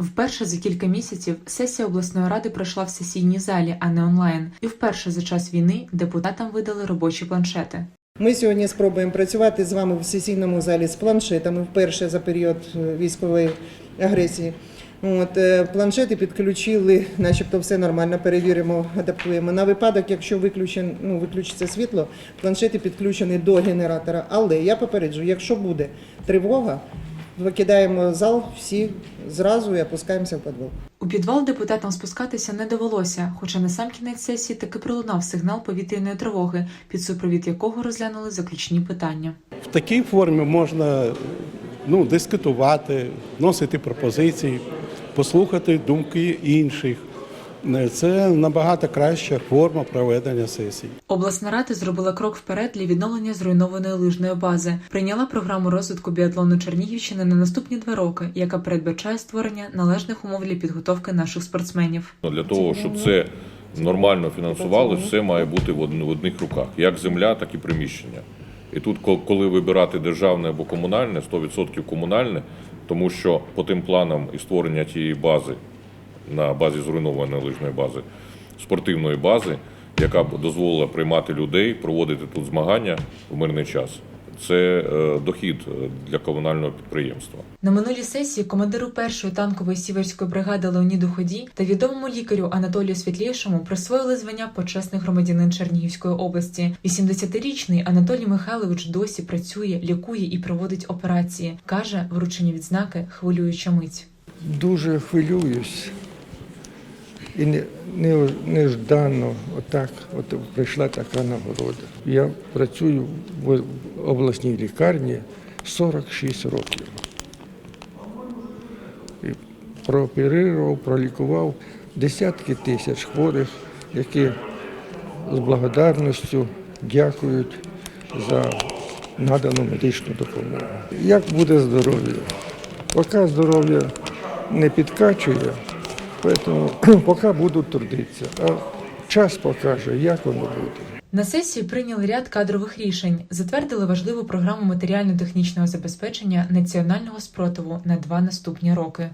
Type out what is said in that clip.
Вперше за кілька місяців сесія обласної ради пройшла в сесійній залі, а не онлайн. І вперше за час війни депутатам видали робочі планшети. Ми сьогодні спробуємо працювати з вами в сесійному залі з планшетами вперше за період е, військової агресії. От, е, планшети підключили, начебто все нормально, перевіримо, адаптуємо. На випадок, якщо виключен, ну, виключиться світло, планшети підключені до генератора. Але я попереджу, якщо буде тривога, викидаємо зал всі зразу і опускаємося в підвал. У підвал депутатам спускатися не довелося, хоча на сам кінець сесії таки пролунав сигнал повітряної тривоги, під супровід якого розглянули заключні питання. В такій формі можна ну, дискутувати, вносити пропозиції, послухати думки інших. Це набагато краща форма проведення сесії. Обласна рада зробила крок вперед для відновлення зруйнованої лижної бази. Прийняла програму розвитку біатлону Чернігівщини на наступні два роки, яка передбачає створення належних умов для підготовки наших спортсменів. Ну, Для того, щоб це нормально фінансувалося, все має бути в одних руках, як земля, так і приміщення. І тут, коли вибирати державне або комунальне, 100% комунальне, тому що по тим планам і створення тієї бази на базі зруйнованої лижної бази, спортивної бази, яка б дозволила приймати людей, проводити тут змагання в мирний час. Це е, дохід е, для комунального підприємства. На минулій сесії командиру першої танкової сіверської бригади Леоніду Ході та відомому лікарю Анатолію Світлішому присвоїли звання почесний громадянин Чернігівської області. 80-річний Анатолій Михайлович досі працює, лікує і проводить операції. каже вручення відзнаки хвилююча мить. дуже хвилююсь. І не, не, нежданно отак от прийшла така нагорода. Я працюю в обласній лікарні 46 років. І прооперував, пролікував десятки тисяч хворих, які з благодарністю дякують за надану медичну допомогу. Як буде здоров'я? Поки здоров'я не підкачує, тому поки буду трудиться. А час покаже, як воно буде. На сесії прийняли ряд кадрових рішень, затвердили важливу програму матеріально-технічного забезпечення національного спротиву на два наступні роки.